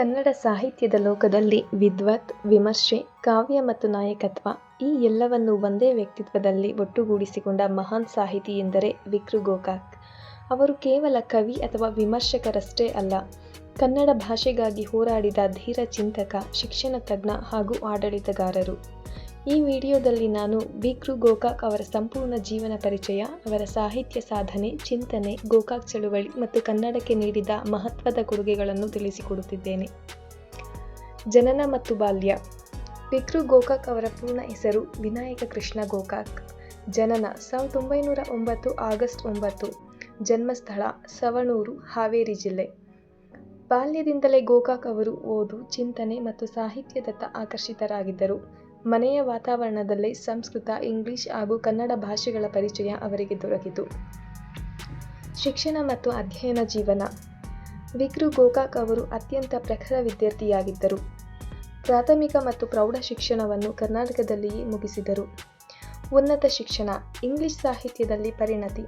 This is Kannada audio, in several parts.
ಕನ್ನಡ ಸಾಹಿತ್ಯದ ಲೋಕದಲ್ಲಿ ವಿದ್ವತ್, ವಿಮರ್ಶೆ, ಕಾವ್ಯ ಮತ್ತು ನಾಯಕತ್ವ ಈ ಎಲ್ಲವನ್ನೂ ಒಂದೇ ವ್ಯಕ್ತಿತ್ವದಲ್ಲಿ ಒಟ್ಟುಗೂಡಿಸಿಕೊಂಡ ಮಹಾನ್ ಸಾಹಿತಿ ಎಂದರೆ ವಿಕ್ರು ಗೋಕಾಕ್. ಅವರು ಕೇವಲ ಕವಿ ಅಥವಾ ವಿಮರ್ಶಕರಷ್ಟೇ ಅಲ್ಲ, ಕನ್ನಡ ಭಾಷೆಗಾಗಿ ಹೋರಾಡಿದ ಧೀರ ಚಿಂತಕ, ಶಿಕ್ಷಣ ತಜ್ಞ ಹಾಗೂ ಆಡಳಿತಗಾರರು. ಈ ವಿಡಿಯೋದಲ್ಲಿ ನಾನು ಬಿಕ್ರು ಗೋಕಾಕ್ ಅವರ ಸಂಪೂರ್ಣ ಜೀವನ ಪರಿಚಯ, ಅವರ ಸಾಹಿತ್ಯ ಸಾಧನೆ, ಚಿಂತನೆ, ಗೋಕಾಕ್ ಚಳುವಳಿ ಮತ್ತು ಕನ್ನಡಕ್ಕೆ ನೀಡಿದ ಮಹತ್ವದ ಕೊಡುಗೆಗಳನ್ನು ತಿಳಿಸಿಕೊಡುತ್ತಿದ್ದೇನೆ. ಜನನ ಮತ್ತು ಬಾಲ್ಯ ಬಿಕ್ರು ಗೋಕಾಕ್ ಅವರ ಪೂರ್ಣ ಹೆಸರು ವಿನಾಯಕ ಕೃಷ್ಣ ಗೋಕಾಕ್. ಜನನ ಸಾವಿರದ ಒಂಬೈನೂರ ಒಂಬತ್ತು ಆಗಸ್ಟ್ ಒಂಬತ್ತು. ಜನ್ಮಸ್ಥಳ ಸವಣೂರು, ಹಾವೇರಿ ಜಿಲ್ಲೆ. ಬಾಲ್ಯದಿಂದಲೇ ಗೋಕಾಕ್ ಅವರು ಓದು, ಚಿಂತನೆ ಮತ್ತು ಸಾಹಿತ್ಯದತ್ತ ಆಕರ್ಷಿತರಾಗಿದ್ದರು. ಮನೆಯ ವಾತಾವರಣದಲ್ಲೇ ಸಂಸ್ಕೃತ, ಇಂಗ್ಲಿಷ್ ಹಾಗೂ ಕನ್ನಡ ಭಾಷೆಗಳ ಪರಿಚಯ ಅವರಿಗೆ ದೊರಕಿತು. ಶಿಕ್ಷಣ ಮತ್ತು ಅಧ್ಯಯನ ಜೀವನ ವಿಕ್ರು ಗೋಕಾಕ್ ಅವರು ಅತ್ಯಂತ ಪ್ರಖರ ವಿದ್ಯಾರ್ಥಿಯಾಗಿದ್ದರು. ಪ್ರಾಥಮಿಕ ಮತ್ತು ಪ್ರೌಢ ಶಿಕ್ಷಣವನ್ನು ಕರ್ನಾಟಕದಲ್ಲಿಯೇ ಮುಗಿಸಿದರು. ಉನ್ನತ ಶಿಕ್ಷಣ ಇಂಗ್ಲಿಷ್ ಸಾಹಿತ್ಯದಲ್ಲಿ ಪರಿಣತಿ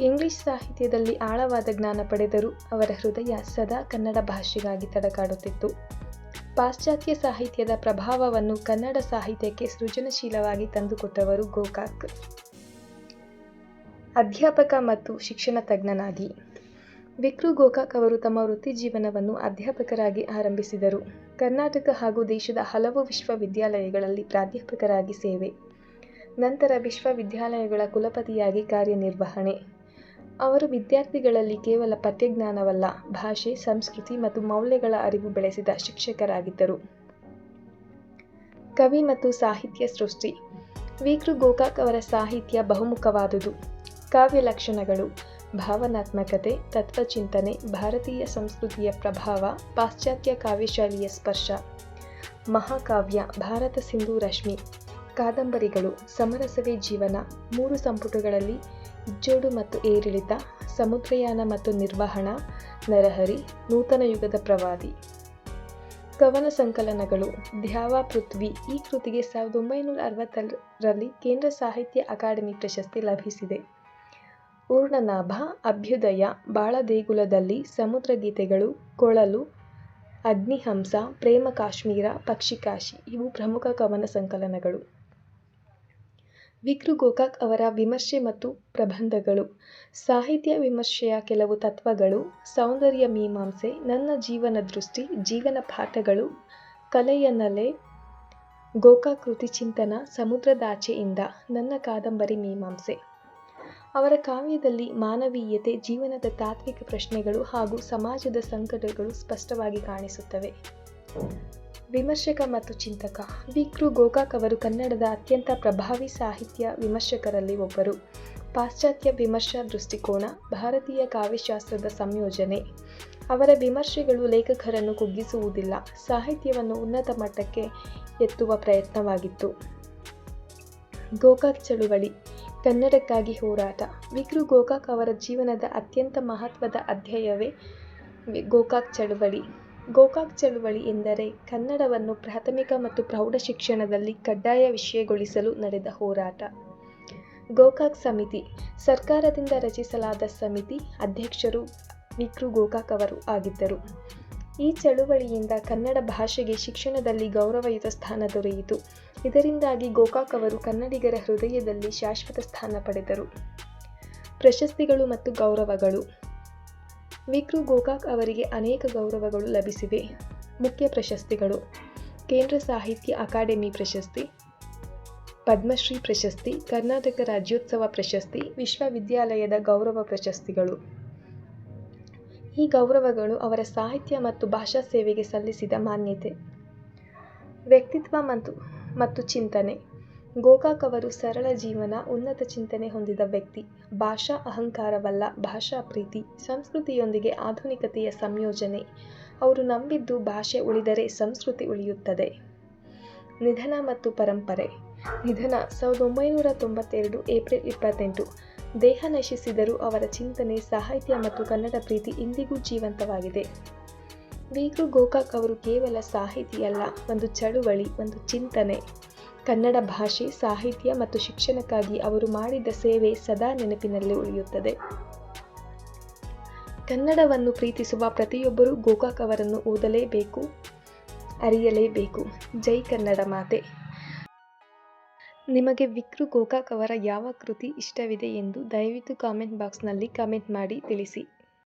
ಇಂಗ್ಲಿಷ್ ಸಾಹಿತ್ಯದಲ್ಲಿ ಆಳವಾದ ಜ್ಞಾನ ಪಡೆದರೂ ಅವರ ಹೃದಯ ಸದಾ ಕನ್ನಡ ಭಾಷೆಗಾಗಿ ತಡಕಾಡುತ್ತಿತ್ತು. ಪಾಶ್ಚಾತ್ಯ ಸಾಹಿತ್ಯದ ಪ್ರಭಾವವನ್ನು ಕನ್ನಡ ಸಾಹಿತ್ಯಕ್ಕೆ ಸೃಜನಶೀಲವಾಗಿ ತಂದುಕೊಟ್ಟವರು ಗೋಕಾಕ್. ಅಧ್ಯಾಪಕ ಮತ್ತು ಶಿಕ್ಷಣ ತಜ್ಞನಾಗಿ ವಿಕ್ರು ಗೋಕಾಕ್ ಅವರು ತಮ್ಮ ವೃತ್ತಿ ಜೀವನವನ್ನು ಅಧ್ಯಾಪಕರಾಗಿ ಆರಂಭಿಸಿದರು. ಕರ್ನಾಟಕ ಹಾಗೂ ದೇಶದ ಹಲವು ವಿಶ್ವವಿದ್ಯಾಲಯಗಳಲ್ಲಿ ಪ್ರಾಧ್ಯಾಪಕರಾಗಿ ಸೇವೆ. ನಂತರ ವಿಶ್ವವಿದ್ಯಾಲಯಗಳ ಕುಲಪತಿಯಾಗಿ ಕಾರ್ಯನಿರ್ವಹಣೆ. ಅವರು ವಿದ್ಯಾರ್ಥಿಗಳಲ್ಲಿ ಕೇವಲ ಪಠ್ಯಜ್ಞಾನವಲ್ಲ, ಭಾಷೆ, ಸಂಸ್ಕೃತಿ ಮತ್ತು ಮೌಲ್ಯಗಳ ಅರಿವು ಬೆಳೆಸಿದ ಶಿಕ್ಷಕರಾಗಿದ್ದರು. ಕವಿ ಮತ್ತು ಸಾಹಿತ್ಯ ಸೃಷ್ಟಿ ವೀಕೃ ಗೋಕಾಕ್ ಅವರ ಸಾಹಿತ್ಯ ಬಹುಮುಖವಾದುದು. ಕಾವ್ಯ ಲಕ್ಷಣಗಳು ಭಾವನಾತ್ಮಕತೆ, ತತ್ವಚಿಂತನೆ, ಭಾರತೀಯ ಸಂಸ್ಕೃತಿಯ ಪ್ರಭಾವ, ಪಾಶ್ಚಾತ್ಯ ಕಾವ್ಯಶೈಲಿಯ ಸ್ಪರ್ಶ. ಮಹಾಕಾವ್ಯ ಭಾರತ ಸಿಂಧೂ ರಶ್ಮಿ ಕಾದಂಬರಿಗಳು ಸಮರಸವೇ ಜೀವನ ಮೂರು ಸಂಪುಟಗಳಲ್ಲಿ ಇಜ್ಜೋಡು ಮತ್ತು ಏರಿಳಿತ, ಸಮುದ್ರಯಾನ ಮತ್ತು ನಿರ್ವಹಣ ನರಹರಿ, ನೂತನ ಯುಗದ ಪ್ರವಾದಿ. ಕವನ ಸಂಕಲನಗಳು ಧ್ಯಾವಾ ಪೃಥ್ವಿ ಈ ಕೃತಿಗೆ ಸಾವಿರದ ಒಂಬೈನೂರ ಅರವತ್ತರಲ್ಲಿ ಕೇಂದ್ರ ಸಾಹಿತ್ಯ ಅಕಾಡೆಮಿ ಪ್ರಶಸ್ತಿ ಲಭಿಸಿದೆ. ಪೂರ್ಣನಾಭ ಅಭ್ಯುದಯ, ಬಾಳದೇಗುಲದಲ್ಲಿ, ಸಮುದ್ರಗೀತೆಗಳು, ಕೊಳಲು, ಅಗ್ನಿಹಂಸ, ಪ್ರೇಮ ಕಾಶ್ಮೀರ, ಪಕ್ಷಿಕಾಶಿ ಇವು ಪ್ರಮುಖ ಕವನ ಸಂಕಲನಗಳು. ವಿಕ್ರು ಗೋಕಾಕ್ ಅವರ ವಿಮರ್ಶೆ ಮತ್ತು ಪ್ರಬಂಧಗಳು ಸಾಹಿತ್ಯ ವಿಮರ್ಶೆಯ ಕೆಲವು ತತ್ವಗಳು, ಸೌಂದರ್ಯ ಮೀಮಾಂಸೆ ನನ್ನ ಜೀವನ ದೃಷ್ಟಿ ಜೀವನ ಪಾಠಗಳು, ಕಲೆಯ ನೆಲೆ, ಕೃತಿ ಚಿಂತನ ಸಮುದ್ರದಾಚೆಯಿಂದ, ನನ್ನ ಕಾದಂಬರಿ ಮೀಮಾಂಸೆ. ಅವರ ಕಾವ್ಯದಲ್ಲಿ ಮಾನವೀಯತೆ, ಜೀವನದ ತಾತ್ವಿಕ ಪ್ರಶ್ನೆಗಳು ಹಾಗೂ ಸಮಾಜದ ಸಂಕಟಗಳು ಸ್ಪಷ್ಟವಾಗಿ ಕಾಣಿಸುತ್ತವೆ. ವಿಮರ್ಶಕ ಮತ್ತು ಚಿಂತಕ ವಿಕ್ರು ಗೋಕಾಕ್ ಅವರು ಕನ್ನಡದ ಅತ್ಯಂತ ಪ್ರಭಾವಿ ಸಾಹಿತ್ಯ ವಿಮರ್ಶಕರಲ್ಲಿ ಒಬ್ಬರು. ಪಾಶ್ಚಾತ್ಯ ವಿಮರ್ಶಾ ದೃಷ್ಟಿಕೋನ, ಭಾರತೀಯ ಕಾವ್ಯಶಾಸ್ತ್ರದ ಸಂಯೋಜನೆ. ಅವರ ವಿಮರ್ಶೆಗಳು ಲೇಖಕರನ್ನು ಕುಗ್ಗಿಸುವುದಿಲ್ಲ, ಸಾಹಿತ್ಯವನ್ನು ಉನ್ನತ ಮಟ್ಟಕ್ಕೆ ಎತ್ತುವ ಪ್ರಯತ್ನವಾಗಿತ್ತು. ಗೋಕಾಕ್ ಚಳುವಳಿ ಕನ್ನಡಕ್ಕಾಗಿ ಹೋರಾಟ ವಿಕ್ರು ಗೋಕಾಕ್ ಅವರ ಜೀವನದ ಅತ್ಯಂತ ಮಹತ್ವದ ಅಧ್ಯಾಯವೇ ಗೋಕಾಕ್ ಚಳವಳಿ. ಗೋಕಾಕ್ ಚಳುವಳಿ ಎಂದರೆ ಕನ್ನಡವನ್ನು ಪ್ರಾಥಮಿಕ ಮತ್ತು ಪ್ರೌಢ ಶಿಕ್ಷಣದಲ್ಲಿ ಕಡ್ಡಾಯ ವಿಷಯಗೊಳಿಸಲು ನಡೆದ ಹೋರಾಟ. ಗೋಕಾಕ್ ಸಮಿತಿ, ಸರ್ಕಾರದಿಂದ ರಚಿಸಲಾದ ಸಮಿತಿ ಅಧ್ಯಕ್ಷರು ವಿಕ್ರು ಗೋಕಾಕ್ ಅವರು ಆಗಿದ್ದರು. ಈ ಚಳುವಳಿಯಿಂದ ಕನ್ನಡ ಭಾಷೆಗೆ ಶಿಕ್ಷಣದಲ್ಲಿ ಗೌರವಯುತ ಸ್ಥಾನ ದೊರೆಯಿತು. ಇದರಿಂದಾಗಿ ಗೋಕಾಕ್ ಅವರು ಕನ್ನಡಿಗರ ಹೃದಯದಲ್ಲಿ ಶಾಶ್ವತ ಸ್ಥಾನ ಪಡೆದರು. ಪ್ರಶಸ್ತಿಗಳು ಮತ್ತು ಗೌರವಗಳು ವಿಕ್ರು ಗೋಕಾಕ್ ಅವರಿಗೆ ಅನೇಕ ಗೌರವಗಳು ಲಭಿಸಿವೆ. ಮುಖ್ಯ ಪ್ರಶಸ್ತಿಗಳು ಕೇಂದ್ರ ಸಾಹಿತ್ಯ ಅಕಾಡೆಮಿ ಪ್ರಶಸ್ತಿ, ಪದ್ಮಶ್ರೀ ಪ್ರಶಸ್ತಿ, ಕರ್ನಾಟಕ ರಾಜ್ಯೋತ್ಸವ ಪ್ರಶಸ್ತಿ, ವಿಶ್ವವಿದ್ಯಾಲಯದ ಗೌರವ ಪ್ರಶಸ್ತಿಗಳು. ಈ ಗೌರವಗಳು ಅವರ ಸಾಹಿತ್ಯ ಮತ್ತು ಭಾಷಾ ಸೇವೆಗೆ ಸಲ್ಲಿಸಿದ ಮಾನ್ಯತೆ. ವ್ಯಕ್ತಿತ್ವ ಮತ್ತು ಮತ್ತು ಚಿಂತನೆ ಗೋಕಾಕ್ ಅವರು ಸರಳ ಜೀವನ, ಉನ್ನತ ಚಿಂತನೆ ಹೊಂದಿದ ವ್ಯಕ್ತಿ. ಭಾಷಾ ಅಹಂಕಾರವಲ್ಲ, ಭಾಷಾ ಪ್ರೀತಿ, ಸಂಸ್ಕೃತಿಯೊಂದಿಗೆ ಆಧುನಿಕತೆಯ ಸಂಯೋಜನೆ. ಅವರು ನಂಬಿದ್ದು ಭಾಷೆ ಉಳಿದರೆ ಸಂಸ್ಕೃತಿ ಉಳಿಯುತ್ತದೆ. ನಿಧನ ಮತ್ತು ಪರಂಪರೆ ನಿಧನ ಸಾವಿರದ ಒಂಬೈನೂರ ತೊಂಬತ್ತೆರಡು ಏಪ್ರಿಲ್ ಇಪ್ಪತ್ತೆಂಟು. ದೇಹ ನಶಿಸಿದರೂ ಅವರ ಚಿಂತನೆ, ಸಾಹಿತ್ಯ ಮತ್ತು ಕನ್ನಡ ಪ್ರೀತಿ ಇಂದಿಗೂ ಜೀವಂತವಾಗಿದೆ. ವಿಕ್ರು ಗೋಕಾಕ್ ಅವರು ಕೇವಲ ಸಾಹಿತಿಯಲ್ಲ, ಒಂದು ಚಳುವಳಿ ಒಂದು ಚಿಂತನೆ. ಕನ್ನಡ ಭಾಷೆ, ಸಾಹಿತ್ಯ ಮತ್ತು ಶಿಕ್ಷಣಕ್ಕಾಗಿ ಅವರು ಮಾಡಿದ ಸೇವೆ ಸದಾ ನೆನಪಿನಲ್ಲಿ ಉಳಿಯುತ್ತದೆ. ಕನ್ನಡವನ್ನು ಪ್ರೀತಿಸುವ ಪ್ರತಿಯೊಬ್ಬರೂ ಗೋಕಾಕ್ ಅವರನ್ನು ಓದಲೇಬೇಕು ಅರಿಯಲೇಬೇಕು. ಜೈ ಕನ್ನಡ ಮಾತೆ. ನಿಮಗೆ ವಿಕ್ರು ಗೋಕಾಕ್ ಅವರ ಯಾವ ಕೃತಿ ಇಷ್ಟವಿದೆ ಎಂದು ದಯವಿಟ್ಟು ಕಾಮೆಂಟ್ ಬಾಕ್ಸ್ನಲ್ಲಿ ಕಾಮೆಂಟ್ ಮಾಡಿ ತಿಳಿಸಿ.